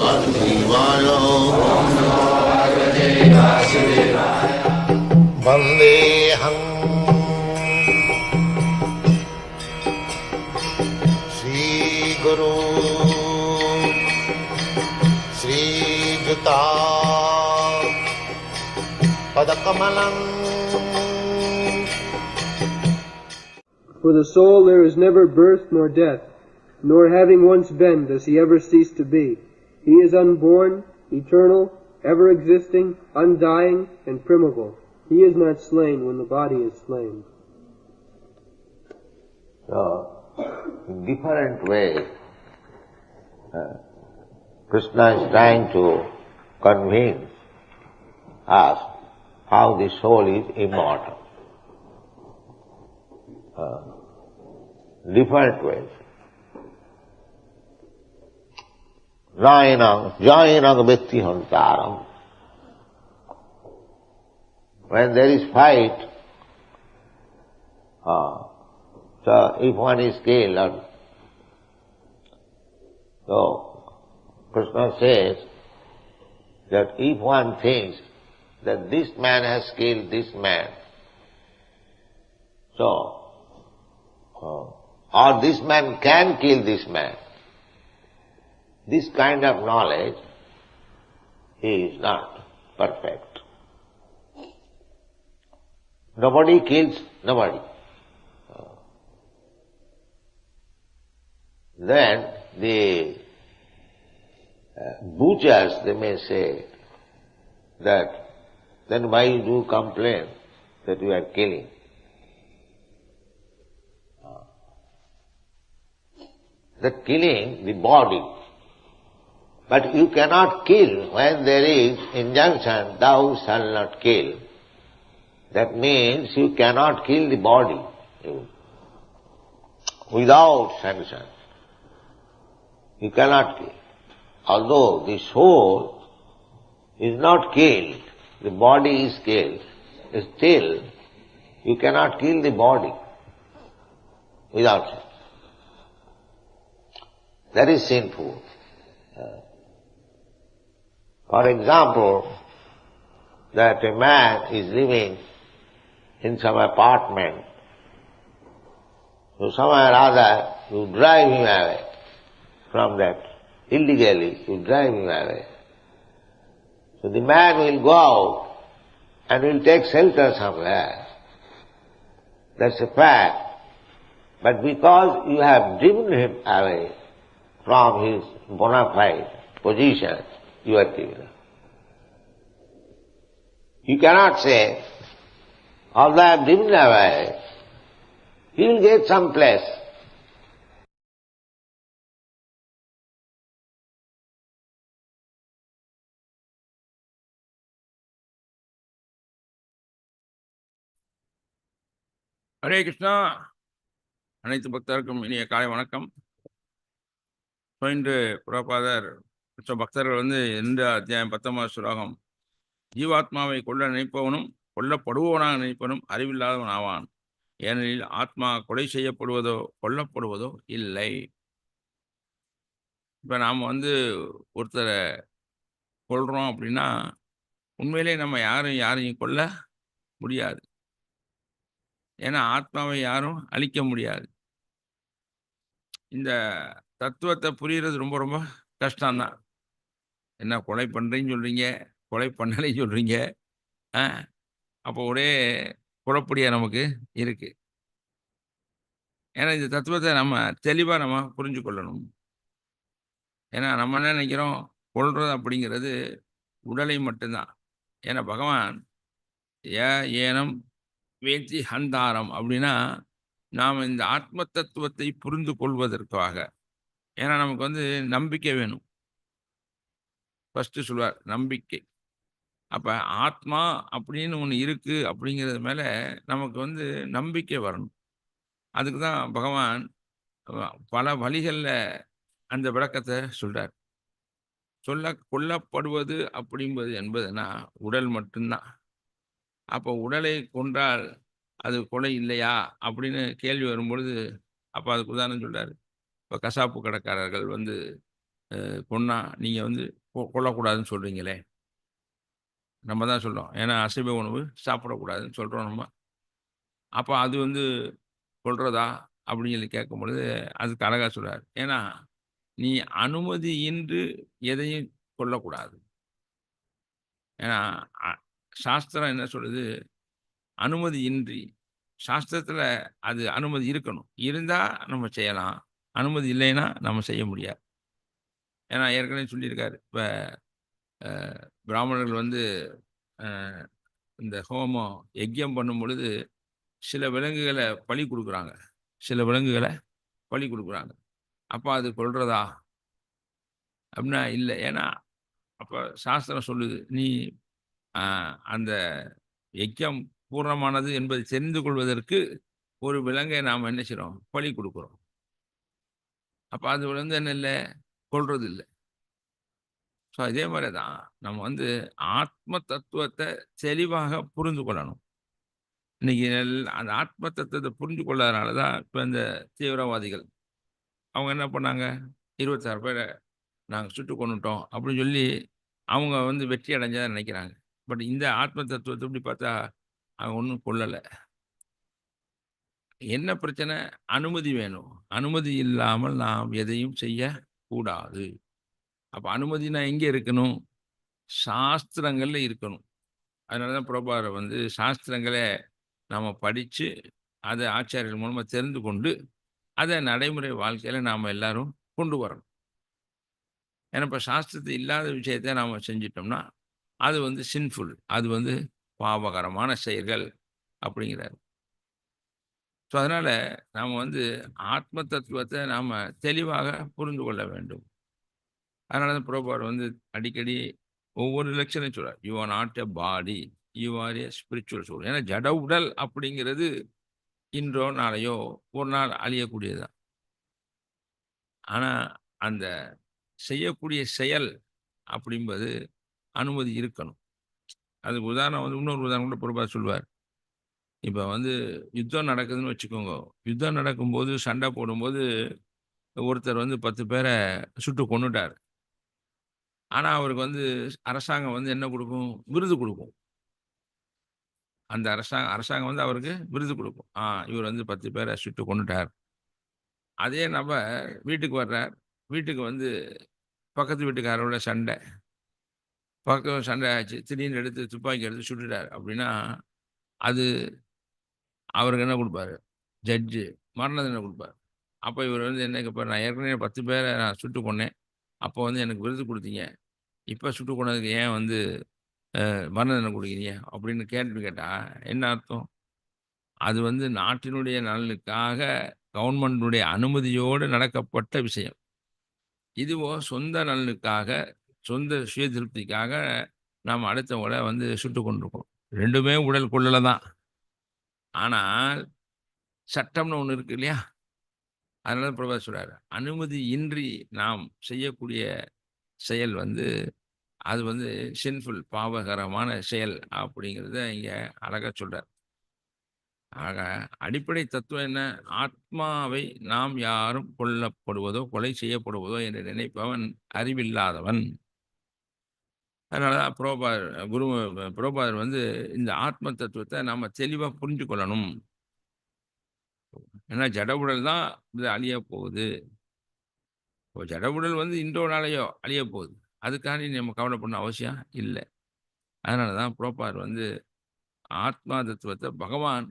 वासुदेवाय वन्देऽहं श्रीगुरु श्रीयुता पदकमलम् For the soul there is never birth nor death, nor having once been does he ever cease to be. He is unborn, eternal, ever existing, undying, and primable. He is not slain when the body is slain. So, in different ways, uh, Krishna is trying to convince us how the soul is immortal. Uh, different ways. Jainam, Jainam Bhakti Hantaram. When there is fight, uh, so if one is killed, so Krishna says that if one thinks that this man has killed this man, so, uh, or this man can kill this man, this kind of knowledge is not perfect. Nobody kills nobody. Then the uh, butchers, they may say that, then why do you complain that you are killing? The killing the body. But you cannot kill when there is injunction, thou shalt not kill. That means you cannot kill the body without sanction. You cannot kill. Although the soul is not killed, the body is killed, still you cannot kill the body without sanction. That is sinful. Uh, For example, that a man is living in some apartment, so somehow or other you drive him away from that illegally, you drive him away. So the man will go out and will take shelter somewhere. That's a fact. But because you have driven him away from his bona fide position, you are criminal. You cannot say, although I am driven away, he will get some place. Hare Krishna அனைத்து பக்தருக்கும் இனிய காலை வணக்கம் இன்று புறப்பாதர் பெற்ற பக்தர்கள் வந்து எந்த அத்தியாயம் பத்தொன்பது சுராகம். ஜீவாத்மாவை கொள்ள நினைப்பவனும் கொல்லப்படுபவனாக நினைப்பவனும் அறிவில்லாதவன் ஆவான். ஏனெனில் ஆத்மா கொலை செய்யப்படுவதோ கொல்லப்படுவதோ இல்லை. இப்போ நாம் வந்து ஒருத்தரை கொள்கிறோம் அப்படின்னா உண்மையிலே நம்ம யாரும் யாரையும் கொல்ல முடியாது. ஏன்னா ஆத்மாவை யாரும் அழிக்க முடியாது. இந்த தத்துவத்தை புரிகிறது ரொம்ப ரொம்ப கஷ்டம்தான். என்ன கொலை பண்ணுறேன்னு சொல்கிறீங்க கொலை பண்ணலைன்னு சொல்கிறீங்க ஆ? அப்போ ஒரே குழப்படியாக நமக்கு இருக்குது ஏன்னா இந்த தத்துவத்தை நம்ம தெளிவாக நம்ம புரிஞ்சு கொள்ளணும். ஏன்னா நம்ம என்ன நினைக்கிறோம்? கொள்வது அப்படிங்கிறது உடலை மட்டும்தான். ஏன்னா பகவான் ஏ ஏனம் வேத்தி ஹந்தாரம் அப்படின்னா நாம் இந்த ஆத்ம தத்துவத்தை புரிந்து கொள்வதற்காக. ஏன்னா நமக்கு வந்து நம்பிக்கை வேணும். ஃபஸ்ட்டு சொல்லுவார் நம்பிக்கை. அப்போ ஆத்மா அப்படின்னு ஒன்று இருக்குது அப்படிங்கிறது மேலே நமக்கு வந்து நம்பிக்கை வரணும். அதுக்கு தான் பகவான் பல வழிகளில் அந்த விளக்கத்தை சொல்கிறார் சொல்ல கொல்லப்படுவது அப்படிம்பது என்பதுனா உடல் மட்டும்தான். அப்போ உடலை கொன்றால் அது கொலை இல்லையா அப்படின்னு கேள்வி வரும்பொழுது அப்போ அதுக்கு உதாரணம் சொல்கிறார் இப்போ கசாப்பு கடைக்காரர்கள் வந்து பொண்ணா நீங்கள் வந்து கொ- கொல்லக்கூடாதுன்னு சொல்கிறீங்களே நம்ம தான் சொல்கிறோம் ஏன்னா அசைவ உணவு சாப்பிடக்கூடாதுன்னு சொல்கிறோம் நம்ம. அப்போ அது வந்து சொல்கிறதா அப்படின்னு சொல்லி கேட்கும் பொழுது அதுக்கு அழகாக சொல்கிறார் ஏன்னா நீ அனுமதி இன்று எதையும் கொல்லக்கூடாது. ஏன்னா சாஸ்திரம் என்ன சொல்லுது? அனுமதியின்றி சாஸ்திரத்தில் அது அனுமதி இருக்கணும். இருந்தால் நம்ம செய்யலாம். அனுமதி இல்லைன்னா நம்ம செய்ய முடியாது. ஏன்னா ஏற்கனவே சொல்லியிருக்காரு. இப்போ பிராமணர்கள் வந்து இந்த ஹோமம் யஜ்யம் பண்ணும் பொழுது சில விலங்குகளை பலி கொடுக்குறாங்க. சில விலங்குகளை பலி கொடுக்குறாங்க. அப்போ அது கொள்றதா அப்படின்னா இல்லை. ஏன்னா அப்போ சாஸ்திரம் சொல்லுது நீ அந்த யஜ்யம் பூர்ணமானது என்பதை தெரிந்து கொள்வதற்கு ஒரு விலங்கை நாம் என்ன செய்கிறோம் பலி கொடுக்குறோம். அப்போ அது விலங்கு என்ன இல்லை? கொள்றது இல்லை ஸோ அதே மாதிரி தான் நம்ம வந்து ஆத்ம தத்துவத்தை தெளிவாக புரிந்து கொள்ளணும். இன்னைக்கு எல்லாம் அந்த ஆத்ம தத்துவத்தை புரிஞ்சு கொள்ளாதனால தான் இப்போ இந்த தீவிரவாதிகள் அவங்க என்ன பண்ணாங்க? இருபத்தாறு பேரை நாங்கள் சுட்டு கொண்டுட்டோம் அப்படின்னு சொல்லி அவங்க வந்து வெற்றி அடைஞ்சதை நினைக்கிறாங்க. பட் இந்த ஆத்ம தத்துவத்தை இப்படி பார்த்தா அவங்க ஒன்றும் கொள்ளலை என்ன பிரச்சனை? அனுமதி வேணும். அனுமதி இல்லாமல் நாம் எதையும் செய்ய கூடாது. அப்போ அனுமதினா எங்கே இருக்கணும்? சாஸ்திரங்களில் இருக்கணும். அதனால தான் பிரபாரை வந்து சாஸ்திரங்களை நாம் படித்து அதை ஆச்சாரியர்கள் மூலமாக தெரிந்து கொண்டு அதை நடைமுறை வாழ்க்கையில் நாம் எல்லாரும் கொண்டு வரணும். ஏன்னா இப்போ சாஸ்திரத்தை இல்லாத விஷயத்தை நாம் செஞ்சிட்டோம்னா அது வந்து சின்ஃபுல் அது வந்து பாவகரமான செயல்கள் அப்படிங்கிறார். ஸோ அதனால் நாம் வந்து ஆத்ம தத்துவத்தை நாம் தெளிவாக புரிந்து கொள்ள வேண்டும். அதனால தான் புரோபார் வந்து அடிக்கடி ஒவ்வொரு லட்சணையும் சொல்கிறார் you are not a body you are a spiritual soul ஏன்னா ஜட உடல் அப்படிங்கிறது இன்றோ நாளையோ ஒரு நாள் அழியக்கூடியதுதான் ஆனால் அந்த செய்யக்கூடிய செயல் அப்படின்பது அனுமதி இருக்கணும். அதுக்கு உதாரணம் வந்து இன்னொரு உதாரணம் கூட பொறுப்பாக சொல்வார் இப்போ வந்து யுத்தம் நடக்குதுன்னு வச்சுக்கோங்க. யுத்தம் நடக்கும்போது சண்டை போடும்போது ஒருத்தர் வந்து பத்து பேரை சுட்டு கொண்டுட்டார் ஆனால் அவருக்கு வந்து அரசாங்கம் வந்து என்ன கொடுக்கும்? விருது கொடுக்கும். அந்த அரசாங்கம் அரசாங்கம் வந்து அவருக்கு விருது கொடுக்கும். ஆ இவர் வந்து பத்து பேரை சுட்டு கொண்டுட்டார் அதே நம்ம வீட்டுக்கு வர்றார். வீட்டுக்கு வந்து பக்கத்து வீட்டுக்காரோட சண்டை. பக்கம் சண்டை ஆச்சு. திடீர்னு எடுத்து துப்பாக்கி எடுத்து சுட்டுட்டார். அப்படின்னா அது அவருக்கு என்ன கொடுப்பாரு? ஜட்ஜு. மரண தண்டனை கொடுப்பாரு? அப்போ இவர் வந்து என்ன கேட்பார் நான் ஏற்கனவே பத்து பேரை நான் சுட்டு கொண்டேன் அப்போ வந்து எனக்கு விருது கொடுத்தீங்க. இப்போ சுட்டு கொண்டதுக்கு ஏன் வந்து அஹ், மரண தண்டனை கொடுக்குறீங்க? அப்படின்னு கேள்வி கேட்டால் என்ன அர்த்தம்? அது வந்து நாட்டினுடைய நலனுக்காக கவர்மெண்ட்டுடைய அனுமதியோடு நடக்கப்பட்ட விஷயம். இதுவோ சொந்த நலனுக்காக சொந்த சுய திருப்திக்காக நாம் அடுத்தவங்கள வந்து சுட்டு கொண்டிருக்கோம். ரெண்டுமே உடல் கொள்ளலை தான். ஆனால் சட்டம்னு ஒன்று இருக்கு இல்லையா? அதனால பிரபா சொல்றாரு அனுமதி இன்றி நாம் செய்யக்கூடிய செயல் வந்து அது வந்து சின்ஃபுல் பாவகரமான செயல் அப்படிங்கிறத இங்கே அழகாக சொல்கிறார் ஆக அடிப்படை தத்துவம் என்ன? ஆத்மாவை நாம் யாரும் கொல்லப்படுவதோ கொலை செய்யப்படுவதோ என்று நினைப்பவன் அறிவில்லாதவன். அதனால தான் புரோபாதர் குரு புரோபாதர் வந்து இந்த ஆத்ம தத்துவத்தை நாம் தெளிவாக புரிஞ்சு கொள்ளணும். ஏன்னா ஜட உடல் தான் இது அழிய போகுது. இப்போ ஜட உடல் வந்து இன்றோ நாளையோ அழிய போகுது. அதுக்காண்டி நம்ம கவலைப்படணும் அவசியம் இல்லை. அதனால தான் புரோபார் வந்து ஆத்மா தத்துவத்தை பகவான்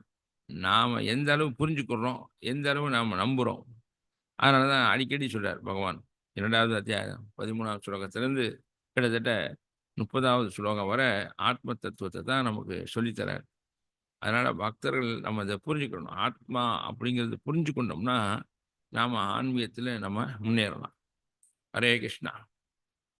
நாம் எந்த அளவு புரிஞ்சுக்கிறோம் எந்த அளவு நாம் நம்புகிறோம் அதனால தான் அடிக்கடி சொல்றார் பகவான். இரண்டாவது அத்தியாயம் பதிமூணாவது சுலகத்திலேருந்து கிட்டத்தட்ட முப்பதாவது ஸ்லோகம் வர ஆத்ம தத்துவத்தை தான் நமக்கு சொல்லித்தரார். அதனால் பக்தர்கள் நம்ம இதை புரிஞ்சுக்கணும். ஆத்மா அப்படிங்கிறது புரிஞ்சு கொண்டோம்னா நாம் ஆன்மீகத்தில் நம்ம முன்னேறலாம். ஹரே கிருஷ்ணா.